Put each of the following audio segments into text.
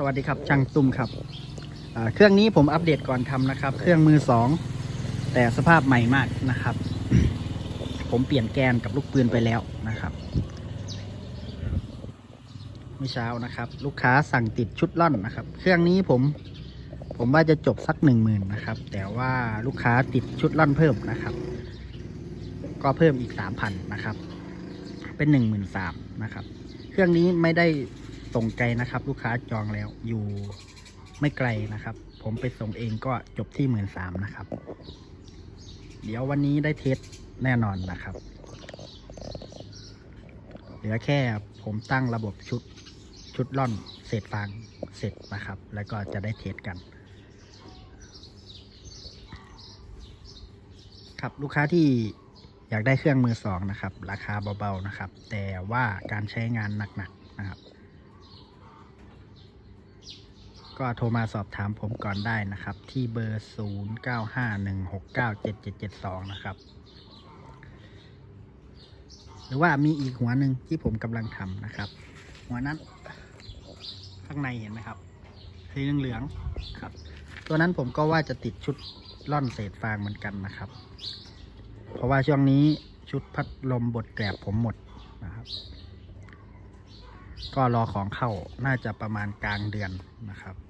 สวัสดีครับช่างตุ้มครับเครื่องนี้ผมอัปเดตก่อนทำนะครับ เครื่องมือสองแต่สภาพใหม่มากนะครับ ผมเปลี่ยนแกนกับลูกปืนไปแล้วนะครับเมื่อเช้านะครับ ลูกค้าสั่งติดชุดล่อนนะครับ เครื่องนี้ผมผมว่าจะจบสักหนึ่งหมื่นนะครับ แต่ว่าลูกค้าติดชุดล่อนเพิ่มนะครับ ก็เพิ่มอีกสามพันนะครับ เป็นหนึ่งหมื่นสามนะครับ เครื่องนี้ไม่ได้ ส่งไกลนะครับ ลูกค้าจองแล้วอยู่ไม่ไกลนะครับ ผมไปส่งเองก็จบที่หมื่นสามนะครับ เดี๋ยววันนี้ได้เทสแน่นอนนะครับ เหลือแค่ผมตั้งระบบชุดชุดล่อนเศษฟางเสร็จนะครับ แล้วก็จะได้เทสกัน ครับลูกค้าที่อยากได้เครื่องมือสองนะครับ ราคาเบาๆนะครับ แต่ว่าการใช้งานหนักๆนะครับ ก็โทรมาสอบถามผมก่อนได้นะครับ ที่เบอร์ 0951697772 นะครับ หรือว่ามีอีกหัวหนึ่งที่ผมกำลังทำนะครับ หัวนั้น ข้างในเห็นไหมครับสีเหลืองๆครับ ตัวนั้นผมก็ว่าจะติดชุดล่อนเศษฟางเหมือนกันนะครับ เพราะว่าช่วงนี้ชุดพัดลมบดแกลบผมหมดนะครับ ก็รอของเข้าน่าจะประมาณกลางเดือนนะครับครับ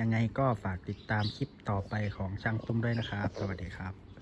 ยังไงก็ฝากติดตามคลิปต่อไปของช่างตุ้มด้วยนะครับ สวัสดีครับ